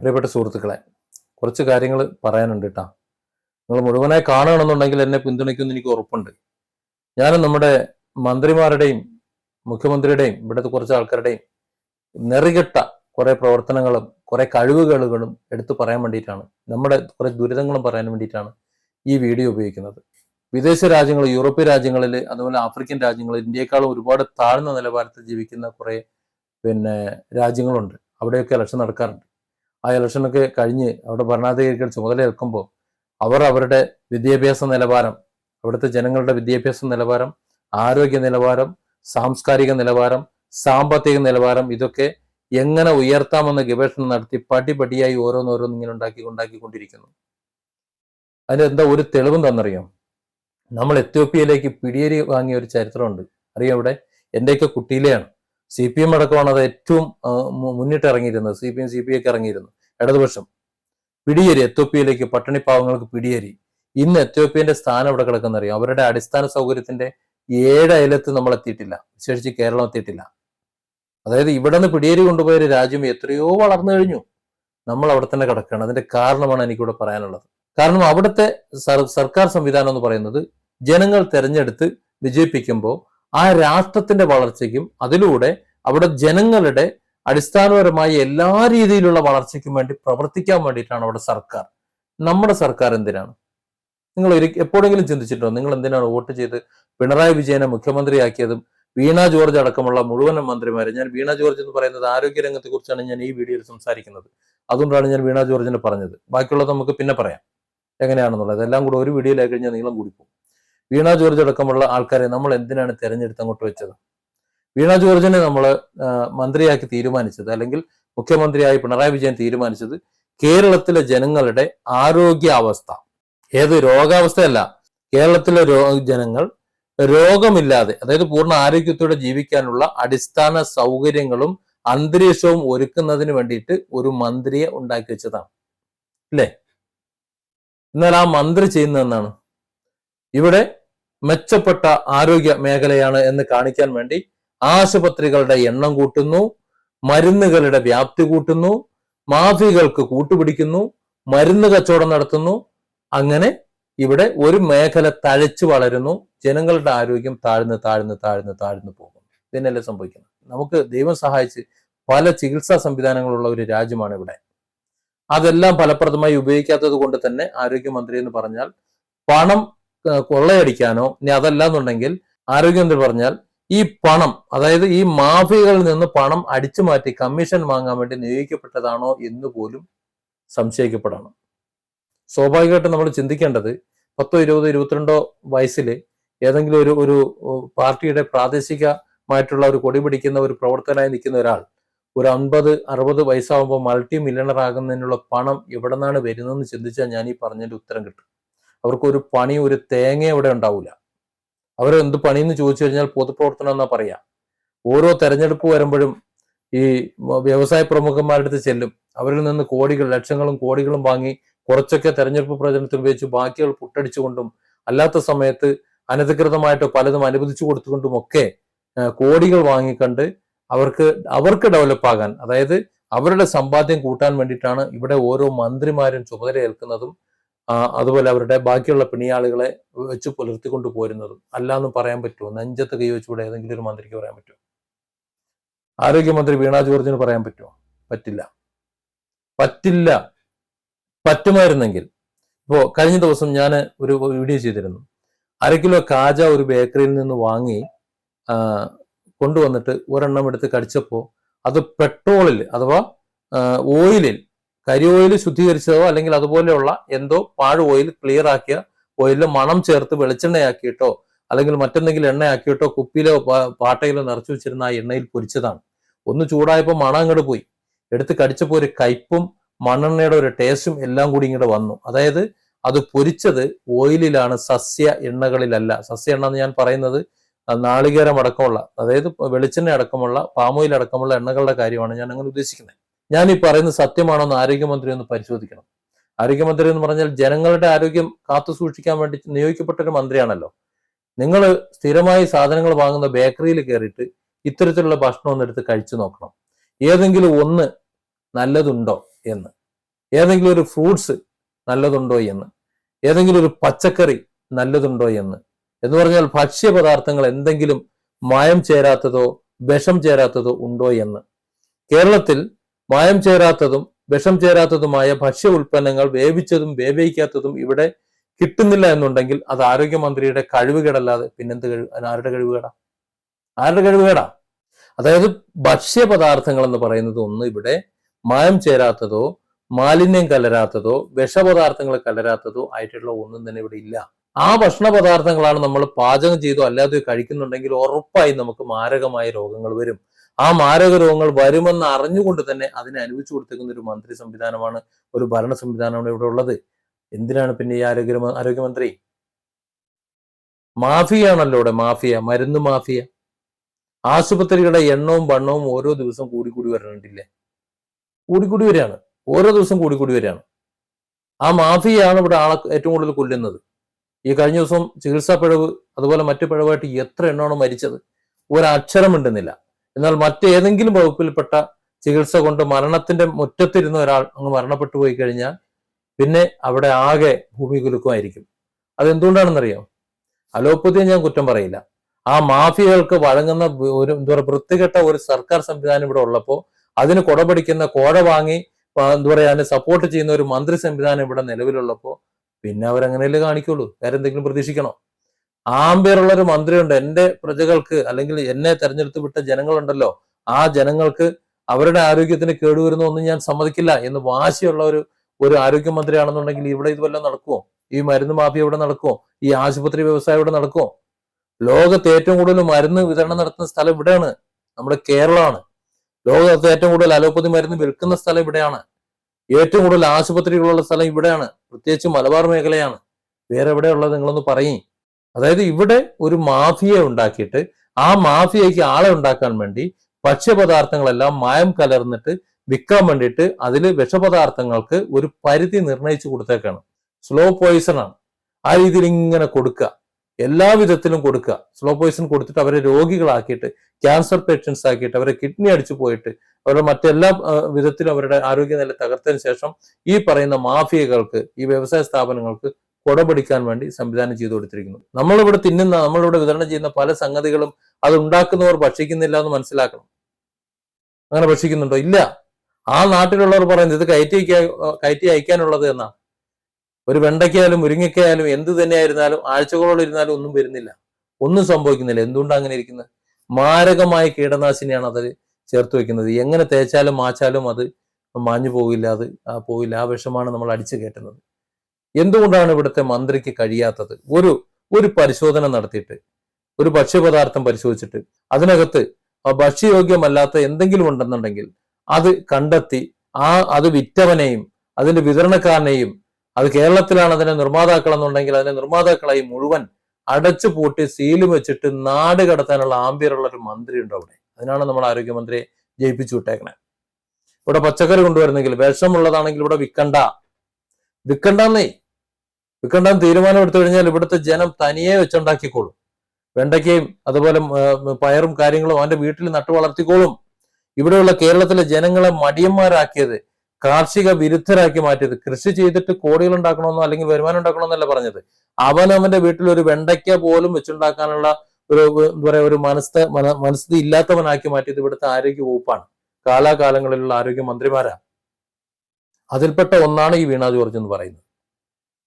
പ്രിയപ്പെട്ട സുഹൃത്തുക്കളെ കുറച്ച് കാര്യങ്ങൾ പറയാനുണ്ട് കേട്ടോ നിങ്ങൾ മുഴുവനായി കാണുകയാണെന്നുണ്ടെങ്കിൽ എന്നെ പിന്തുണയ്ക്കുമെന്ന് എനിക്ക് ഉറപ്പുണ്ട്. ഞാൻ നമ്മുടെ മന്ത്രിമാരുടെയും മുഖ്യമന്ത്രിയുടെയും ഇവിടുത്തെ കുറച്ച് ആൾക്കാരുടെയും നെറികെട്ട കുറെ പ്രവർത്തനങ്ങളും കുറെ കഴിവുകളുകളും എടുത്തു പറയാൻ വേണ്ടിയിട്ടാണ് നമ്മുടെ കുറെ ദുരിതങ്ങളും പറയാൻ വേണ്ടിയിട്ടാണ് ഈ വീഡിയോ ഉപയോഗിക്കുന്നത്. വിദേശ രാജ്യങ്ങൾ യൂറോപ്യൻ രാജ്യങ്ങളിൽ അതുപോലെ ആഫ്രിക്കൻ രാജ്യങ്ങളിൽ ഇന്ത്യയെക്കാളും ഒരുപാട് താഴ്ന്ന നിലവാരത്തിൽ ജീവിക്കുന്ന കുറെ പിന്നെ രാജ്യങ്ങളുണ്ട്. അവിടെയൊക്കെ ഇലക്ഷൻ നടക്കാറുണ്ട്. ആ ഇലക്ഷനൊക്കെ കഴിഞ്ഞ് അവിടെ ഭരണാധികാരികൾ ചുമതലയേൽക്കുമ്പോൾ അവർ അവരുടെ വിദ്യാഭ്യാസ നിലവാരം അവിടുത്തെ ജനങ്ങളുടെ വിദ്യാഭ്യാസ നിലവാരം ആരോഗ്യ നിലവാരം സാംസ്കാരിക നിലവാരം സാമ്പത്തിക നിലവാരം ഇതൊക്കെ എങ്ങനെ ഉയർത്താമെന്ന് ഗവേഷണം നടത്തി പടിപടിയായി ഓരോന്നോരോന്ന് ഇങ്ങനെ ഉണ്ടാക്കി ഉണ്ടാക്കിക്കൊണ്ടിരിക്കുന്നു അതിന് എന്താ ഒരു തെളിവും തന്നറിയാം? നമ്മൾ എത്യോപ്യയിലേക്ക് പിടിയേരി വാങ്ങിയ ഒരു ചരിത്രമുണ്ട്. അറിയാം ഇവിടെ എന്റെയൊക്കെ കുട്ടിയിലെയാണ്. സി പി എം അടക്കമാണ് അത് ഏറ്റവും മുന്നിട്ട് ഇറങ്ങിയിരുന്നത് C P M C P ഒക്കെ ഇറങ്ങിയിരുന്നു. ഇടതുപക്ഷം പിടിയേരി എത്യോപ്യയിലേക്ക് പട്ടിണി പാവങ്ങൾക്ക് പിടിയേരി. ഇന്ന് എത്യോപ്യന്റെ സ്ഥാനം എവിടെ കിടക്കുന്നറിയാം അവരുടെ അടിസ്ഥാന സൗകര്യത്തിന്റെ ഏഴ് അയലത്ത് നമ്മൾ എത്തിയിട്ടില്ല. വിശേഷിച്ച് കേരളം എത്തിയിട്ടില്ല. അതായത് ഇവിടെ നിന്ന് പിടിയേരി കൊണ്ടുപോയ രാജ്യം എത്രയോ വളർന്നു കഴിഞ്ഞു. നമ്മൾ അവിടെ തന്നെ കിടക്കുകയാണ്. അതിന്റെ കാരണമാണ് എനിക്കിവിടെ പറയാനുള്ളത്. കാരണം അവിടുത്തെ സർക്കാർ സംവിധാനം എന്ന് പറയുന്നത് ജനങ്ങൾ തെരഞ്ഞെടുത്ത് വിജയിപ്പിക്കുമ്പോൾ ആ രാഷ്ട്രത്തിന്റെ വളർച്ചയ്ക്കും അതിലൂടെ അവിടെ ജനങ്ങളുടെ അടിസ്ഥാനപരമായ എല്ലാ രീതിയിലുള്ള വളർച്ചയ്ക്കും വേണ്ടി പ്രവർത്തിക്കാൻ വേണ്ടിയിട്ടാണ് അവിടെ സർക്കാർ. നമ്മുടെ സർക്കാർ എന്തിനാണ്? നിങ്ങൾ ഒരു എപ്പോഴെങ്കിലും ചിന്തിച്ചിട്ടുണ്ടോ? നിങ്ങൾ എന്തിനാണ് വോട്ട് ചെയ്ത് പിണറായി വിജയനെ മുഖ്യമന്ത്രിയാക്കിയതും വീണ ജോർജ് അടക്കമുള്ള മുഴുവൻ മന്ത്രിമാരെ? ഞാൻ വീണ ജോർജ് എന്ന് പറയുന്നത് ആരോഗ്യരംഗത്തെ കുറിച്ചാണ് ഞാൻ ഈ വീഡിയോയിൽ സംസാരിക്കുന്നത്. അതുകൊണ്ടാണ് ഞാൻ വീണ ജോർജിനെ പറഞ്ഞത്. ബാക്കിയുള്ളത് നമുക്ക് പിന്നെ പറയാം. എങ്ങനെയാണെന്നുള്ളത്. എല്ലാം കൂടെ ഒരു വീഡിയോയിലായി കഴിഞ്ഞാൽ നീളം കൂടിപ്പോകും. വീണ ജോർജ് അടക്കമുള്ള ആൾക്കാരെ നമ്മൾ എന്തിനാണ് തെരഞ്ഞെടുത്ത് അങ്ങോട്ട് വെച്ചത്? വീണ ജോർജിനെ നമ്മൾ മന്ത്രിയാക്കി തീരുമാനിച്ചത് അല്ലെങ്കിൽ മുഖ്യമന്ത്രിയായി പിണറായി വിജയൻ തീരുമാനിച്ചത് കേരളത്തിലെ ജനങ്ങളുടെ ആരോഗ്യാവസ്ഥ. ഏത് രോഗാവസ്ഥയല്ല കേരളത്തിലെ ജനങ്ങൾ രോഗമില്ലാതെ അതായത് പൂർണ ആരോഗ്യത്തോടെ ജീവിക്കാനുള്ള അടിസ്ഥാന സൗകര്യങ്ങളും അന്തരീക്ഷവും ഒരുക്കുന്നതിന് വേണ്ടിയിട്ട് ഒരു മന്ത്രിയെ ഉണ്ടാക്കി വെച്ചതാണ്. അല്ലേ? എന്നാൽ ആ മന്ത്രി ചെയ്യുന്ന ഇവിടെ മെച്ചപ്പെട്ട ആരോഗ്യ മേഖലയാണ് എന്ന് കാണിക്കാൻ വേണ്ടി ആശുപത്രികളുടെ എണ്ണം കൂട്ടുന്നു മരുന്നുകളുടെ വ്യാപ്തി കൂട്ടുന്നു മാഫികൾക്ക് കൂട്ടുപിടിക്കുന്നു മരുന്ന് കച്ചവടം നടത്തുന്നു. അങ്ങനെ ഇവിടെ ഒരു മേഖല തഴച്ചു വളരുന്നു. ജനങ്ങളുടെ ആരോഗ്യം താഴ്ന്ന് താഴ്ന്ന് താഴ്ന്ന് താഴ്ന്നു പോകുന്നു. ഇതിനല്ലേ സംഭവിക്കുന്നത്? നമുക്ക് ദൈവം സഹായിച്ച് പല ചികിത്സാ സംവിധാനങ്ങളുള്ള ഒരു രാജ്യമാണ് ഇവിടെ. അതെല്ലാം ഫലപ്രദമായി ഉപയോഗിക്കാത്തത് കൊണ്ട് തന്നെ ആരോഗ്യമന്ത്രി എന്ന് പറഞ്ഞാൽ പണം കൊള്ളയടിക്കാനോ ഇനി അതല്ല എന്നുണ്ടെങ്കിൽ ആരോഗ്യമന്ത്രി പറഞ്ഞാൽ ഈ പണം അതായത് ഈ മാഫിയകളിൽ നിന്ന് പണം അടിച്ചു മാറ്റി കമ്മീഷൻ വാങ്ങാൻ വേണ്ടി നിയോഗിക്കപ്പെട്ടതാണോ എന്ന് പോലും സംശയിക്കപ്പെടണം. സ്വാഭാവികമായിട്ടും നമ്മൾ ചിന്തിക്കേണ്ടത് പത്തോ ഇരുപതോ ഇരുപത്തിരണ്ടോ വയസ്സിൽ ഏതെങ്കിലും ഒരു ഒരു പാർട്ടിയുടെ പ്രാദേശികമായിട്ടുള്ള ഒരു കൊടി പിടിക്കുന്ന ഒരു പ്രവർത്തകനായി നിൽക്കുന്ന ഒരാൾ ഒരു അൻപത് അറുപത് വയസ്സാകുമ്പോൾ മൾട്ടി മില്യണർ ആകുന്നതിനുള്ള പണം എവിടെ നിന്നാണ് വരുന്നതെന്ന് ചിന്തിച്ചാൽ ഞാൻ ഈ പറഞ്ഞതിന്റെ ഉത്തരം കിട്ടും. അവർക്കൊരു പണി ഒരു തേങ്ങ അവിടെ ഉണ്ടാവില്ല അവർ എന്ത് പണിയെന്ന് ചോദിച്ചു കഴിഞ്ഞാൽ പൊതുപ്രവർത്തനം എന്നാ പറയാ. ഓരോ തെരഞ്ഞെടുപ്പ് വരുമ്പോഴും ഈ വ്യവസായ പ്രമുഖന്മാരുടെ അടുത്ത് ചെല്ലും. അവരിൽ നിന്ന് കോടികൾ ലക്ഷങ്ങളും കോടികളും വാങ്ങി കുറച്ചൊക്കെ തെരഞ്ഞെടുപ്പ് പ്രചരണത്തിൽ ഉപയോഗിച്ച് ബാക്കികൾ പുട്ടടിച്ചുകൊണ്ടും അല്ലാത്ത സമയത്ത് അനധികൃതമായിട്ട് പലതും അനുവദിച്ചു കൊടുത്തുകൊണ്ടും ഒക്കെ കോടികൾ വാങ്ങിക്കണ്ട് അവർക്ക് അവർക്ക് ഡെവലപ്പ് ആകാൻ. അതായത് അവരുടെ സമ്പാദ്യം കൂട്ടാൻ വേണ്ടിയിട്ടാണ് ഇവിടെ ഓരോ മന്ത്രിമാരും ചുമതലയേൽക്കുന്നതും ആ, അതുപോലെ അവരുടെ ബാക്കിയുള്ള പിണിയാളുകളെ വെച്ച് പുലർത്തിക്കൊണ്ട് പോരുന്നതും അല്ലാന്ന് പറയാൻ പറ്റുമോ? നെഞ്ചത്ത് കൈ വെച്ചുകൂടെ ഏതെങ്കിലും ഒരു മന്ത്രിക്ക് പറയാൻ പറ്റുമോ? ആരോഗ്യമന്ത്രി വീണ ജോർജിന് പറയാൻ പറ്റുമോ? പറ്റില്ല. പറ്റില്ല. പറ്റുമായിരുന്നെങ്കിൽ. ഇപ്പോ കഴിഞ്ഞ ദിവസം ഞാൻ ഒരു വീഡിയോ ചെയ്തിരുന്നു. അര കിലോ കാജ ഒരു ബേക്കറിയിൽ നിന്ന് വാങ്ങി കൊണ്ടുവന്നിട്ട് ഒരെണ്ണം എടുത്ത് കടിച്ചപ്പോൾ അത് പെട്രോളിൽ അഥവാ ഓയിലിൽ കരി ഓയിൽ ശുദ്ധീകരിച്ചതോ അല്ലെങ്കിൽ അതുപോലെയുള്ള എന്തോ പാഴ് ഓയിൽ ക്ലിയർ ആക്കിയ ഓയിലിൽ മണം ചേർത്ത് വെളിച്ചെണ്ണയാക്കിയിട്ടോ അല്ലെങ്കിൽ മറ്റെന്തെങ്കിലും എണ്ണയാക്കിയിട്ടോ കുപ്പിയിലോ പാട്ടയിലോ നിറച്ചു വെച്ചിരുന്ന ആ എണ്ണയിൽ പൊരിച്ചതാണ്. ഒന്ന് ചൂടായപ്പോൾ മണം അങ്ങോട്ട് പോയി. എടുത്ത് കടിച്ചപ്പോൾ ഒരു കയ്പും മണ്ണെണ്ണയുടെ ഒരു ടേസ്റ്റും എല്ലാം കൂടി ഇങ്ങോട്ട് വന്നു. അതായത് അത് പൊരിച്ചത് ഓയിലിലാണ് സസ്യ എണ്ണകളിലല്ല. സസ്യ എണ്ണ എന്ന് ഞാൻ പറയുന്നത് നാളികേരം അടക്കമുള്ള അതായത് വെളിച്ചെണ്ണ അടക്കമുള്ള പാമോയിൽ അടക്കമുള്ള എണ്ണകളുടെ കാര്യമാണ് ഞാൻ അങ്ങനെ ഉദ്ദേശിക്കുന്നത്. ഞാൻ ഈ പറയുന്നത് സത്യമാണോ എന്ന് ആരോഗ്യമന്ത്രി ഒന്ന് പരിശോധിക്കണം. ആരോഗ്യമന്ത്രി എന്ന് പറഞ്ഞാൽ ജനങ്ങളുടെ ആരോഗ്യം കാത്തു സൂക്ഷിക്കാൻ വേണ്ടി നിയോഗിക്കപ്പെട്ട ഒരു മന്ത്രിയാണല്ലോ. നിങ്ങൾ സ്ഥിരമായി സാധനങ്ങൾ വാങ്ങുന്ന ബേക്കറിയിൽ കയറിയിട്ട് ഇത്തരത്തിലുള്ള ഭക്ഷണം ഒന്ന് എടുത്ത് കഴിച്ചു നോക്കണം. ഏതെങ്കിലും ഒന്ന് നല്ലതുണ്ടോ എന്ന്. ഏതെങ്കിലും ഒരു ഫ്രൂട്ട്സ് നല്ലതുണ്ടോ എന്ന്. ഏതെങ്കിലും ഒരു പച്ചക്കറി നല്ലതുണ്ടോ എന്ന്. എന്ന് പറഞ്ഞാൽ ഭക്ഷ്യപദാർത്ഥങ്ങൾ എന്തെങ്കിലും മായം ചേരാത്തതോ വിഷം ചേരാത്തതോ ഉണ്ടോ എന്ന്. കേരളത്തിൽ മായം ചേരാത്തതും വിഷം ചേരാത്തതുമായ ഭക്ഷ്യ ഉൽപ്പന്നങ്ങൾ വേവിച്ചതും വേവിക്കാത്തതും ഇവിടെ കിട്ടുന്നില്ല എന്നുണ്ടെങ്കിൽ അത് ആരോഗ്യമന്ത്രിയുടെ കഴിവുകേടല്ലാതെ പിന്നെന്ത് കഴിവ് ആരുടെ കഴിവുകേടാ ആരുടെ കഴിവുകേടാ അതായത് ഭക്ഷ്യപദാർത്ഥങ്ങൾ എന്ന് പറയുന്നത് ഒന്ന് ഇവിടെ മായം ചേരാത്തതോ മാലിന്യം കലരാത്തതോ വിഷപദാർത്ഥങ്ങൾ കലരാത്തതോ ആയിട്ടുള്ള ഒന്നും തന്നെ ഇവിടെ ഇല്ല. ആ ഭക്ഷണ പദാർത്ഥങ്ങളാണ് നമ്മൾ പാചകം ചെയ്തോ അല്ലാതെ കഴിക്കുന്നുണ്ടെങ്കിൽ ഉറപ്പായി നമുക്ക് മാരകമായ രോഗങ്ങൾ വരും. ആ മാരക രോഗങ്ങൾ വരുമെന്ന് അറിഞ്ഞുകൊണ്ട് തന്നെ അതിനെ അനുവദിച്ചു കൊടുത്തേക്കുന്ന ഒരു മന്ത്രി സംവിധാനമാണ് ഒരു ഭരണ സംവിധാനമാണ് ഇവിടെ ഉള്ളത്. എന്തിനാണ് പിന്നെ ഈ ആരോഗ്യ ആരോഗ്യമന്ത്രി? മാഫിയാണല്ലോ ഇവിടെ മാഫിയ മരുന്ന് മാഫിയ. ആശുപത്രികളുടെ എണ്ണവും വണ്ണവും ഓരോ ദിവസം കൂടി കൂടി വരണ്ടില്ലേ കൂടിക്കൂടി വരികയാണ്. ഓരോ ദിവസം കൂടിക്കൂടി വരികയാണ്. ആ മാഫിയാണ് ഇവിടെ ആളെ ഏറ്റവും കൂടുതൽ കൊല്ലുന്നത്. ഈ കഴിഞ്ഞ ദിവസം ചികിത്സാ പിഴവ് അതുപോലെ മറ്റു പിഴവായിട്ട് എത്ര എണ്ണമാണ് മരിച്ചത്. ഒരക്ഷരം മിണ്ടുന്നില്ല എന്നാൽ മറ്റേതെങ്കിലും വകുപ്പിൽപ്പെട്ട ചികിത്സ കൊണ്ട് മരണത്തിന്റെ മുറ്റത്തിരുന്ന ഒരാൾ അങ്ങ് മരണപ്പെട്ടു പോയി കഴിഞ്ഞാൽ പിന്നെ അവിടെ ആകെ ഭൂമി കുലുക്കുമായിരിക്കും. അതെന്തുകൊണ്ടാണെന്നറിയോ? അലോപ്പതിയെ ഞാൻ കുറ്റം പറയില്ല. ആ മാഫിയകൾക്ക് വഴങ്ങുന്ന ഒരു എന്താ പറയുക വൃത്തികെട്ട ഒരു സർക്കാർ സംവിധാനം ഇവിടെ ഉള്ളപ്പോൾ അതിന് കൊടപിടിക്കുന്ന കോഴ വാങ്ങി എന്താ പറയാ അതിനെ സപ്പോർട്ട് ചെയ്യുന്ന ഒരു മന്ത്രി സംവിധാനം ഇവിടെ നിലവിലുള്ളപ്പോൾ പിന്നെ അവരങ്ങനെയല്ലേ കാണിക്കുള്ളൂ? വേറെ എന്തെങ്കിലും പ്രതീക്ഷിക്കണോ? ആമ്പേറുള്ള ഒരു മന്ത്രിയുണ്ട്. എന്റെ പ്രജകൾക്ക് അല്ലെങ്കിൽ എന്നെ തെരഞ്ഞെടുത്ത് വിട്ട ജനങ്ങളുണ്ടല്ലോ. ആ ജനങ്ങൾക്ക് അവരുടെ ആരോഗ്യത്തിന് കേടുവരുന്ന ഒന്നും ഞാൻ സമ്മതിക്കില്ല എന്ന് വാശിയുള്ള ഒരു ഒരു ആരോഗ്യമന്ത്രിയാണെന്നുണ്ടെങ്കിൽ ഇവിടെ ഇതുവല്ല നടക്കുമോ ഈ മരുന്ന് മാഫിയ ഇവിടെ നടക്കുമോ ഈ ആശുപത്രി വ്യവസായം ഇവിടെ നടക്കുമോ ലോകത്ത് ഏറ്റവും കൂടുതൽ മരുന്ന് വിതരണം നടത്തുന്ന സ്ഥലം ഇവിടെയാണ്. നമ്മുടെ കേരളമാണ്. ലോകത്ത് ഏറ്റവും കൂടുതൽ അലോപ്പതി മരുന്ന് വിൽക്കുന്ന സ്ഥലം ഇവിടെയാണ്. ഏറ്റവും കൂടുതൽ ആശുപത്രികളുള്ള സ്ഥലം ഇവിടെയാണ്. പ്രത്യേകിച്ച് മലബാർ മേഖലയാണ്. വേറെ എവിടെയുള്ളത് നിങ്ങളൊന്ന് പറയും. അതായത് ഇവിടെ ഒരു മാഫിയ ഉണ്ടാക്കിയിട്ട് ആ മാഫിയയ്ക്ക് ആളെ ഉണ്ടാക്കാൻ വേണ്ടി ഭക്ഷ്യപദാർത്ഥങ്ങളെല്ലാം മായം കലർന്നിട്ട് വിൽക്കാൻ വേണ്ടിയിട്ട് അതിൽ വിഷപദാർത്ഥങ്ങൾക്ക് ഒരു പരിധി നിർണയിച്ചു കൊടുത്തേക്കാണ്. സ്ലോ പോയിസൺ ആണ്. ആ രീതിയിൽ ഇങ്ങനെ കൊടുക്കുക. എല്ലാ വിധത്തിലും കൊടുക്കുക. സ്ലോ പോയിസൺ കൊടുത്തിട്ട് അവരെ രോഗികളാക്കിയിട്ട് ക്യാൻസർ പേഷ്യൻസ് ആക്കിയിട്ട് അവരെ കിഡ്നി അടിച്ചു പോയിട്ട് അവരുടെ മറ്റെല്ലാ വിധത്തിലും അവരുടെ ആരോഗ്യനില തകർത്തതിന് ശേഷം ഈ പറയുന്ന മാഫിയകൾക്ക് ഈ വ്യവസായ സ്ഥാപനങ്ങൾക്ക് കൊടപിടിക്കാൻ വേണ്ടി സംവിധാനം ചെയ്തു കൊടുത്തിരിക്കുന്നു. നമ്മളിവിടെ തിന്നുന്ന നമ്മളിവിടെ വിതരണം ചെയ്യുന്ന പല സംഗതികളും അത് ഉണ്ടാക്കുന്നവർ ഭക്ഷിക്കുന്നില്ല എന്ന് മനസ്സിലാക്കണം. അങ്ങനെ ഭക്ഷിക്കുന്നുണ്ടോ? ഇല്ല. ആ നാട്ടിലുള്ളവർ പറയുന്നത് ഇത് കയറ്റി കയറ്റി അയക്കാനുള്ളത് എന്നാ? ഒരു വെണ്ടയ്ക്കായാലും മുരിങ്ങയ്ക്കായാലും എന്ത് തന്നെയായിരുന്നാലും ആഴ്ചകളോളം ഇരുന്നാലും ഒന്നും വരുന്നില്ല. ഒന്നും സംഭവിക്കുന്നില്ല. എന്തുകൊണ്ടാണ് അങ്ങനെ ഇരിക്കുന്നത്? മാരകമായ കീടനാശിനിയാണ് അതിൽ ചേർത്ത് വെക്കുന്നത് എങ്ങനെ തേച്ചാലും മാച്ചാലും അത് മാഞ്ഞു പോകില്ല അത് പോയില്ല ആ വിഷമാണ് നമ്മൾ അടിച്ചു കയറ്റുന്നത്. എന്തുകൊണ്ടാണ് ഇവിടുത്തെ മന്ത്രിക്ക് കഴിയാത്തത്? ഒരു ഒരു പരിശോധന നടത്തിയിട്ട് ഒരു ഭക്ഷ്യപദാർത്ഥം പരിശോധിച്ചിട്ട് അതിനകത്ത് ഭക്ഷ്യയോഗ്യമല്ലാത്ത എന്തെങ്കിലും ഉണ്ടെന്നുണ്ടെങ്കിൽ അത് കണ്ടെത്തി ആ അത് വിറ്റവനെയും അതിന്റെ വിതരണക്കാരനെയും അത് കേരളത്തിലാണ് അതിന്റെ നിർമ്മാതാക്കൾ എന്നുണ്ടെങ്കിൽ അതിന്റെ നിർമ്മാതാക്കളായി മുഴുവൻ അടച്ചു പൂട്ടി സീലും വെച്ചിട്ട് നാട് കടത്താനുള്ള ആംബിയറുള്ള ഒരു മന്ത്രി ഉണ്ട് അവിടെ. അതിനാണ് നമ്മൾ ആരോഗ്യമന്ത്രിയെ ജയിപ്പിച്ചു വിട്ടേക്കണേ. ഇവിടെ പച്ചക്കറി കൊണ്ടുവരുന്നെങ്കിൽ വിഷമുള്ളതാണെങ്കിൽ ഇവിടെ വിൽക്കണ്ട. വിൽക്കണ്ടെന്നേ. വിൽക്കണ്ടെന്ന് തീരുമാനം എടുത്തു കഴിഞ്ഞാൽ ഇവിടുത്തെ ജനം തനിയെ വെച്ചുണ്ടാക്കിക്കോളും. വെണ്ടയ്ക്കയും അതുപോലെ പയറും കാര്യങ്ങളും അവന്റെ വീട്ടിൽ നട്ടു വളർത്തിക്കോളും. ഇവിടെയുള്ള കേരളത്തിലെ ജനങ്ങളെ മടിയന്മാരാക്കിയത് കാർഷിക വിരുദ്ധരാക്കി മാറ്റിയത് കൃഷി ചെയ്തിട്ട് കോടികൾ ഉണ്ടാക്കണമെന്നോ അല്ലെങ്കിൽ വരുമാനം ഉണ്ടാക്കണമെന്നല്ല പറഞ്ഞത്. അവൻ അവന്റെ വീട്ടിൽ ഒരു വെണ്ടയ്ക്ക പോലും വെച്ചുണ്ടാക്കാനുള്ള ഒരു എന്താ പറയാ ഒരു മനസ്ഥ മന- മനസ്ഥിതി ഇല്ലാത്തവനാക്കി മാറ്റിയത് ഇവിടുത്തെ ആരോഗ്യ വകുപ്പാണ്. കാലാകാലങ്ങളിലുള്ള ആരോഗ്യ മന്ത്രിമാരാ. അതിൽപ്പെട്ട ഒന്നാണ് ഈ വീണ ജോർജ് എന്ന് പറയുന്നത്.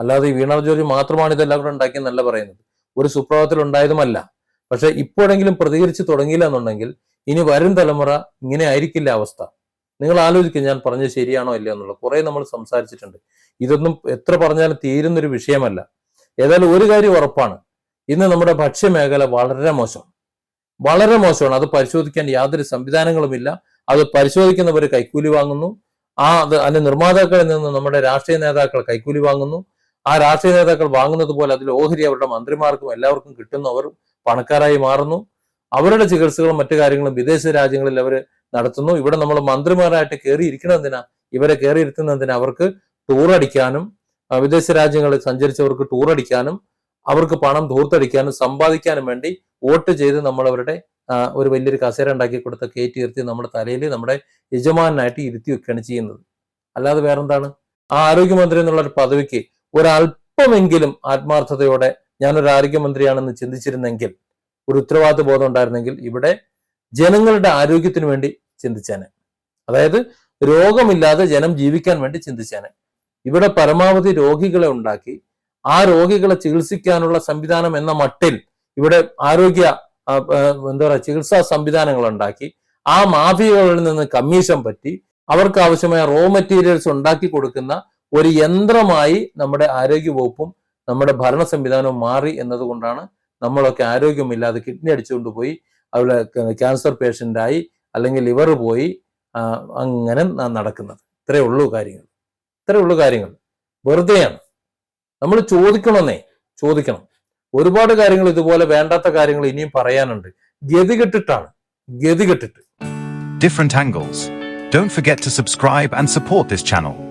അല്ലാതെ ഈ വീണ ജോർജ് മാത്രമാണ് ഇതെല്ലാം കൂടെ ഉണ്ടാക്കിയെന്നല്ല പറയുന്നത്. ഒരു സുപ്രഭാതത്തിൽ ഉണ്ടായതുമല്ല. പക്ഷെ ഇപ്പോഴെങ്കിലും പ്രതികരിച്ച് തുടങ്ങിയില്ല എന്നുണ്ടെങ്കിൽ ഇനി വരും തലമുറ ഇങ്ങനെ ആയിരിക്കില്ല അവസ്ഥ. നിങ്ങൾ ആലോചിക്കുക ഞാൻ പറഞ്ഞത് ശരിയാണോ ഇല്ലയോ എന്നുള്ളത്. കുറെ നമ്മൾ സംസാരിച്ചിട്ടുണ്ട്. ഇതൊന്നും എത്ര പറഞ്ഞാലും തീരുന്നൊരു വിഷയമല്ല. ഏതായാലും ഒരു കാര്യം ഉറപ്പാണ്. ഇന്ന് നമ്മുടെ ഭക്ഷ്യമേഖല വളരെ മോശം. വളരെ മോശമാണ്. അത് പരിശോധിക്കാൻ യാതൊരു സംവിധാനങ്ങളുമില്ല. അത് പരിശോധിക്കുന്നവർ കൈക്കൂലി വാങ്ങുന്നു. ആ അത് അതിന്റെ നിർമ്മാതാക്കളിൽ നിന്ന് നമ്മുടെ രാഷ്ട്രീയ നേതാക്കൾ കൈക്കൂലി വാങ്ങുന്നു. ആ രാഷ്ട്രീയ നേതാക്കൾ വാങ്ങുന്നത് പോലെ അതിൽ ഓഹരി അവരുടെ മന്ത്രിമാർക്കും എല്ലാവർക്കും കിട്ടുന്നു അവർ പണക്കാരായി മാറുന്നു. അവരുടെ ചികിത്സകളും മറ്റു കാര്യങ്ങളും വിദേശ രാജ്യങ്ങളിൽ അവർ നടത്തുന്നു. ഇവിടെ നമ്മൾ മന്ത്രിമാരായിട്ട് കയറിയിരിക്കണമെന്തിനാ ഇവരെ കയറിയിരുത്തുന്നതിന് അവർക്ക് ടൂർ അടിക്കാനും വിദേശ രാജ്യങ്ങളിൽ സഞ്ചരിച്ചവർക്ക് ടൂർ അടിക്കാനും അവർക്ക് പണം ധൂർത്തടിക്കാനും സമ്പാദിക്കാനും വേണ്ടി വോട്ട് ചെയ്ത് നമ്മൾ അവരുടെ ഒരു വലിയൊരു കസേര ഉണ്ടാക്കി കൊടുത്ത കയറ്റി ഇരുത്തി നമ്മുടെ തലയിൽ നമ്മുടെ യജമാനായിട്ട് ഇരുത്തി വെക്കുകയാണ് ചെയ്യുന്നത്. അല്ലാതെ വേറെന്താണ്? ആ ആരോഗ്യമന്ത്രി എന്നുള്ള ഒരു പദവിക്ക് ഒരല്പമെങ്കിലും ആത്മാർത്ഥതയോടെ ഞാനൊരു ആരോഗ്യമന്ത്രിയാണെന്ന് ചിന്തിച്ചിരുന്നെങ്കിൽ ഒരു ഉത്തരവാദിത്വ ബോധം ഉണ്ടായിരുന്നെങ്കിൽ ഇവിടെ ജനങ്ങളുടെ ആരോഗ്യത്തിന് വേണ്ടി ചിന്തിച്ചേനെ. അതായത് രോഗമില്ലാതെ ജനം ജീവിക്കാൻ വേണ്ടി ചിന്തിച്ചേനെ. ഇവിടെ പരമാവധി രോഗികളെ ഉണ്ടാക്കി ആ രോഗികളെ ചികിത്സിക്കാനുള്ള സംവിധാനം എന്ന മട്ടിൽ ഇവിടെ ആരോഗ്യ എന്താ പറയുക ചികിത്സാ സംവിധാനങ്ങൾ ഉണ്ടാക്കി ആ മാഫിയകളിൽ നിന്ന് കമ്മീഷൻ പറ്റി അവർക്ക് ആവശ്യമായ റോ മെറ്റീരിയൽസ് ഉണ്ടാക്കി കൊടുക്കുന്ന ഒരു യന്ത്രമായി നമ്മുടെ ആരോഗ്യവകുപ്പും നമ്മുടെ ഭരണ സംവിധാനവും മാറി എന്നതുകൊണ്ടാണ് നമ്മളൊക്കെ ആരോഗ്യമില്ലാതെ കിഡ്നി അടിച്ചുകൊണ്ട് പോയി അവിടെ ക്യാൻസർ പേഷ്യന്റായി അല്ലെങ്കിൽ ലിവർ പോയി അങ്ങനെ നടക്കുന്നത്. ഇത്രയേ ഉള്ളൂ കാര്യങ്ങൾ. ഇത്രയേ ഉള്ളൂ കാര്യങ്ങൾ. വെറുതെയാണ്. നമ്മൾ ചോദിക്കണമെന്നേ ചോദിക്കണം. ഒരുപാട് കാര്യങ്ങൾ ഇതുപോലെ വേണ്ടാത്ത കാര്യങ്ങൾ ഇനിയും പറയാനുണ്ട്. ഗതികെട്ടിട്ടാണ് ഗതികെട്ടിട്ട് different angles don't forget to subscribe and support this channel.